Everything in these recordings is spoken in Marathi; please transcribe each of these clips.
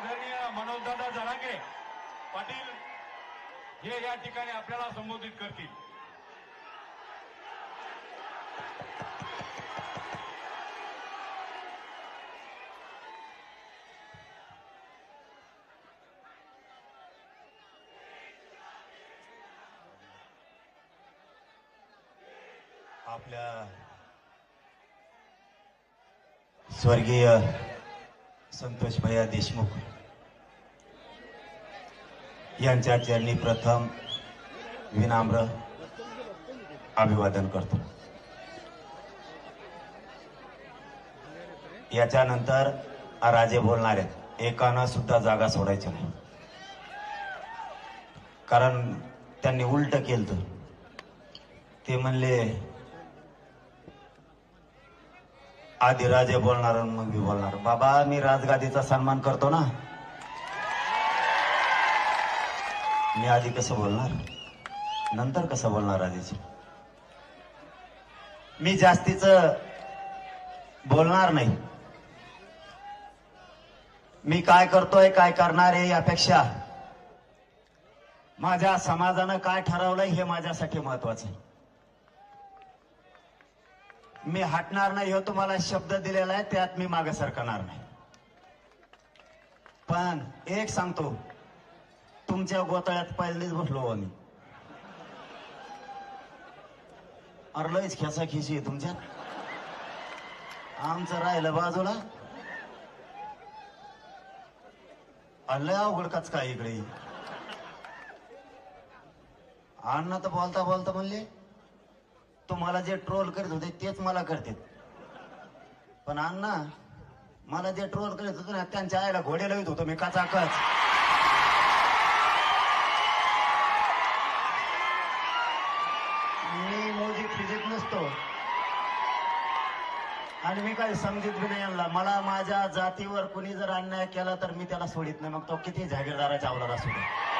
आदरणीय मनोजदादा जरांगे पाटील हे या ठिकाणी आपल्याला संबोधित करतील. आपल्या स्वर्गीय संतोष भैया देशमुख यांच्या चरणी प्रथम विनाम्र अभिवादन करतो. याच्यानंतर राजे बोलणार आहेत एकानं सुद्धा जागा सोडायची नाही. कारण त्यांनी उलट केलं ते म्हणले आधी राजे बोलणार आणि मग मी बोलणार. बाबा मी राजगादीचा सन्मान करतो ना. मी आधी कसं बोलणार? नंतर कसं बोलणार आधीची मी जास्तीच बोलणार नाही. मी काय करतोय काय करणार आहे यापेक्षा माझ्या समाजानं काय ठरवलंय हे माझ्यासाठी महत्वाचं आहे. मी हटणार नाही हो तुम्हाला शब्द दिलेला आहे त्यात मी मागे सरकणार नाही. पण एक सांगतो तुमच्या गोतळ्यात पहिलेच बसलो आम्ही. मी अरे लयच खेसा खिशी आहे तुमच्यात. आमचं राहिलं बाजूला. लय अवघड काच काय इकडे. अण्णा तर बोलता बोलता म्हणले तुम्हाला जे ट्रोल करीत होते तेच मला करते. पण अण्णा मला जे ट्रोल करीत होते ना त्यांच्या आईला घोडे लावित होतो मी काचाकच. मी मोजी फिजिक नसतो. आणि मी काही समजित बी नाही आणला मला माझ्या जातीवर कुणी जर अन्याय केला तर मी त्याला सोडित नाही. मग तो किती जागीरदाराच्या अवलाद असू दे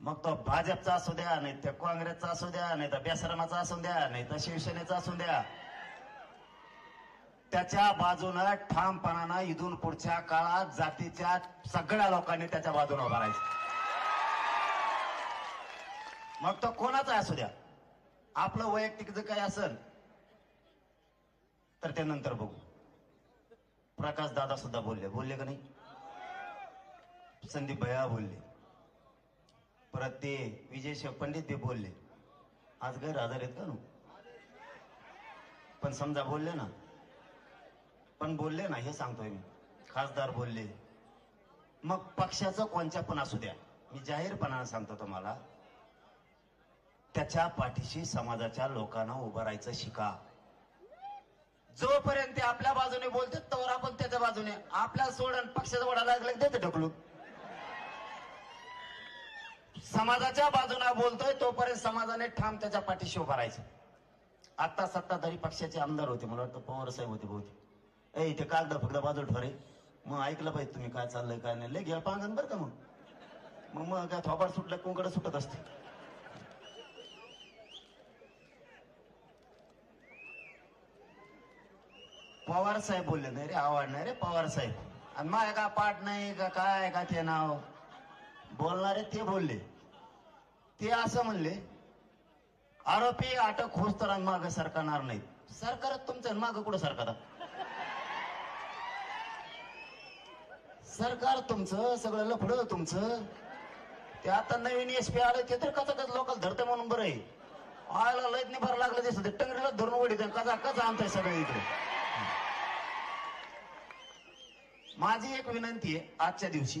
मग तो भाजपचा असू द्या नाही तर काँग्रेसचा असू द्या नाही तर बेसरमाचा असू द्या नाही तर शिवसेनेचा असू द्या. त्याच्या बाजूनं ठामपणानं इथून पुढच्या काळात जातीच्या सगळ्या लोकांनी त्याच्या बाजूने उभा राहायचं. मग तो कोणाचा असू द्या? आपलं वैयक्तिक जर काही असेल तर ते नंतर बघू. प्रकाश दादा सुद्धा बोलले. बोलले का नाही? संदीप भैया बोलले. परत ते विजय पंडित ते बोलले आज गैरहजर आहेत का नु? पण समजा बोलले ना पण बोलले ना हे सांगतोय मी. खासदार बोलले मग पक्षाचं कोणच्या पण असू द्या. मी जाहीरपणानं सांगतो तुम्हाला त्याच्या पाठीशी समाजाच्या लोकांना उभं राहायचं शिका. जोपर्यंत ते आपल्या बाजूने बोलतात तोवर आपण त्याच्या बाजूने आपल्या सोडून पक्षाचा वडा लागला ते देते ढकलून. समाजाच्या बाजूने बोलतोय तोपर्यंत समाजाने ठाम त्याच्या पाठीशी उभा राहायचं. आता सत्ताधारी पक्षाचे आमदार होते मला वाटतं पवार साहेब होते बहुतेक. ए इथे कागद फक्त बाजू ठरे. मग ऐकलं पाहिजे तुम्ही काय चाललंय काय नाही. लय घ्या पांगण बरं का मग. मग मग काय थोबाड सुटलं कोंकड सुटत असते. पवार साहेब बोलले नाही रे आवड नाही रे पवार साहेब. आणि माझ्या का पाठ नाही का काय का ते नाव? बोलणारे ते बोलले. ते असं म्हणले आरोपी अटक होस तर माग सरकारणार नाहीत. सरकार तुमचं माग कुठं सरकार सरकार तुमचं सगळं लफडं तुमचं. ते आता नवीन एस पी आलं ते तर कसं कच लोकल धरते म्हणून बरं आहे. आयला लयत नाही भर लागलं दिसत टंगरीला धरून वडीत कचा कचा आणताय सगळं इकडे माझी एक विनंती आहे आजच्या दिवशी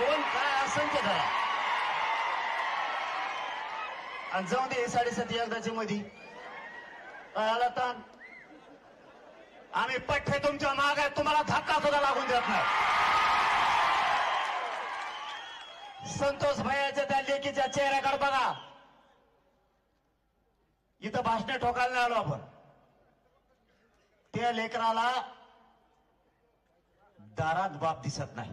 कोण काय असेल ते धरा आणि जाऊ दे साडेसाती एकदाची मधी. काय आला ताण? आम्ही पठ्ठे तुमच्या माग आहे तुम्हाला धक्का सुद्धा लागून देत नाही. संतोष भैयाच्या त्या लेकीच्या चेहऱ्याकडे बघा. इथं भाषणे ठोकायला नाही आलो आपण. त्या लेकराला दारात बाप दिसत नाही.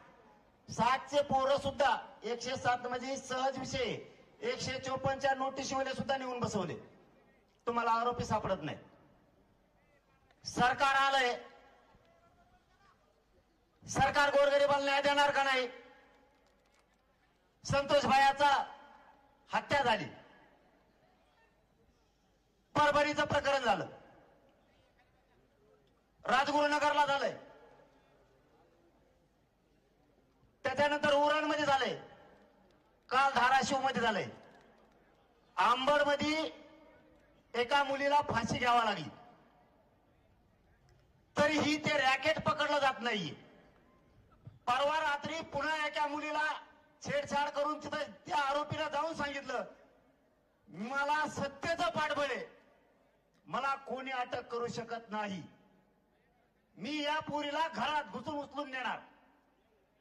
साठचे पोरं सुद्धा एकशे सात म्हणजे सहज विषय. एकशे चोपन्नच्या नोटीसमध्ये सुद्धा नेऊन बसवले. तुम्हाला आरोपी सापडत नाही सरकार आलंय. सरकार गोरगरिबाला न्याय देणार का नाही? संतोष भायाचा हत्या झाली. परभणीचं प्रकरण झालं. राजगुरुनगरला झालंय. त्याच्यानंतर उरणमध्ये झालंय. काल धाराशिवमध्ये झालंय. आंबडमध्ये एका मुलीला फाशी घ्यावा लागली. तरीही ते रॅकेट पकडलं जात नाहीये. परवा रात्री पुन्हा एका मुलीला छेडछाड करून तिथं त्या आरोपीला जाऊन सांगितलं मला सत्तेचं पाठबळ आहे मला कोणी अटक करू शकत नाही. मी या पोरीला घरात घुसून उचलून नेणार.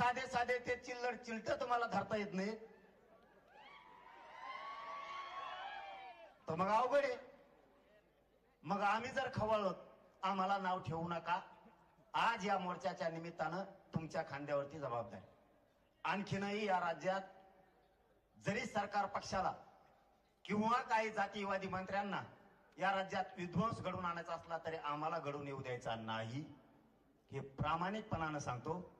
साधे साधे ते चिल्लर चिलट तुम्हाला धरता येत नाही. तर मग अवघड आहे. मग आम्ही जर खवळत आम्हाला नाव ठेवू नका. आज या मोर्चाच्या निमित्तानं तुमच्या खांद्यावरती जबाबदारी. आणखीनही या राज्यात जरी सरकार पक्षाला किंवा काही जातीयवादी मंत्र्यांना या राज्यात विध्वंस घडून आणायचा असला तरी आम्हाला घडून येऊ द्यायचा नाही. हे प्रामाणिकपणानं सांगतो.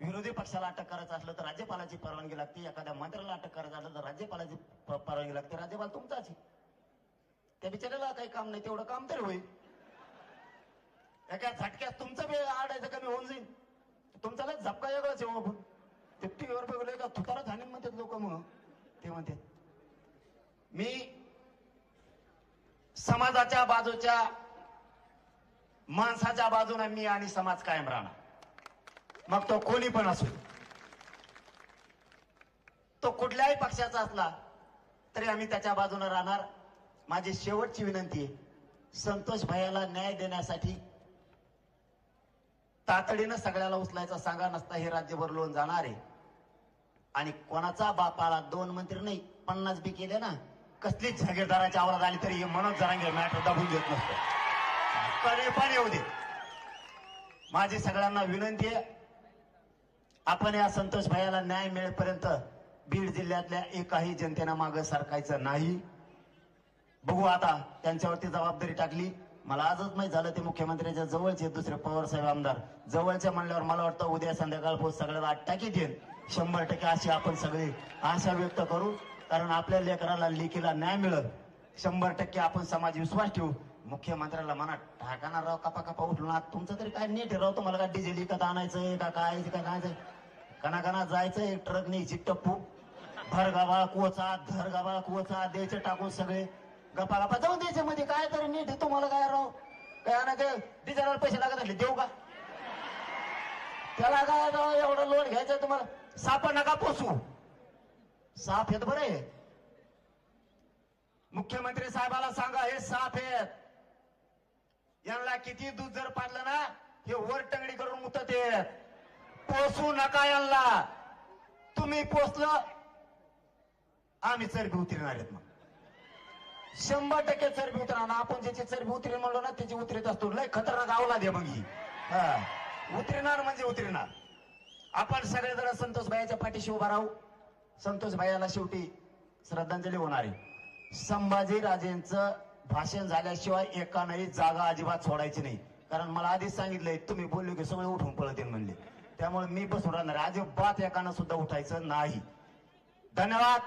विरोधी पक्षाला अटक करायचं असलं तर राज्यपालाची परवानगी लागते. एखाद्या मंत्र्याला अटक करायचं असलं तर राज्यपालाची परवानगी लागते. राज्यपाल तुमचाच त्या बिचाऱ्याला काही काम नाही तेवढं काम तरी होईल. एका झटक्यात तुमचं वेळ आडायचं कमी होऊन जाईल. तुमचा झपका वेगळाच आहे हो आपण. ते टीव्हीवर बघले का तुतारा झाले म्हणतात लोक मग ते म्हणतात मी समाजाच्या बाजूच्या माणसाच्या बाजूने मी आणि समाज कायम राहणार. मग तो कोणी पण असो. तो कुठल्याही पक्षाचा असला तरी आम्ही त्याच्या बाजूने राहणार. माझी शेवटची विनंती आहे संतोष भैयाला न्याय देण्यासाठी तातडीनं सगळ्याला उचलायचा सांगा नसता हे राज्यभर लोन जाणार आहे. आणि कोणाचा बापाला दोन मंत्री नाही पन्नास बी केले ना कसलीच जागीरदाराची आवरात आली तरी हे मनोज जरांगे मॅटर दाबून देत नसतो. कधी पण येऊ दे. माझी सगळ्यांना विनंती आहे आपण या संतोष भाईला न्याय मिळेपर्यंत बीड जिल्ह्यातल्या एकाही जनतेनं मागं सरकायचं नाही. बघू आता त्यांच्यावरती जबाबदारी टाकली. मला आजच माहीत झालं ते मुख्यमंत्र्याच्या जवळचे दुसरे पवार साहेब आमदार. जवळच्या म्हणल्यावर मला वाटतं उद्या संध्याकाळ पोहोच सगळ्याला आठ टाकीत शंभर टक्के अशी आपण सगळे आशा व्यक्त करू. कारण आपल्या लेकराला लेखीला न्याय मिळत शंभर टक्के आपण समाज विश्वास ठेवू. मुख्यमंत्र्याला म्हणा टाकाना राव कपा कपा उठलो ना तुमचं तरी काय नीट राव? तुम्हाला काय डिझेल विकत आणायचंय का काय? का काय कना कना जायचंय ट्रक न्यायची टप्पू भर गावा कोचा धर गावा कोचा द्यायचे टाकून सगळे गप्पा गप्पा जाऊन द्यायचे. मध्ये काय तरी नीट तुम्हाला काय राव? काय आणायचं डिझेलवर पैसे लागत असले देऊ का? त्याला काय राव एवढं लोन घ्यायचं तुम्हाला? साप नका पोसू. साप येत बरे मुख्यमंत्री साहेबाला सांगा हे साप आहेत. यांना किती दूध जर पाडलं ना हे वर टंगडी करून मुतत. पोसू नका यांना. तुम्ही पोचलं आम्ही चरबी उतरणार आहेत मग. शंभर टक्के चरबी उतरणार आपण ज्याची चरबी उतरेल म्हणलो ना त्याची उतरत असतो. लय खतरनाक आवला दे मग ही. हा. उतरणार म्हणजे उतरणार. आपण सगळेजण संतोष भाईच्या पाठीशी उभा राहू. संतोष भाईला शेवटी श्रद्धांजली होणार आहे. संभाजी राजेंचं भाषण झाल्याशिवाय एकानंही जागा अजिबात सोडायची नाही. कारण मला आधीच सांगितलंय तुम्ही बोललो की सगळे उठून पळतील म्हणले. त्यामुळे मी बसून राहणार अजिबात एकानं सुद्धा उठायचं नाही. धन्यवाद!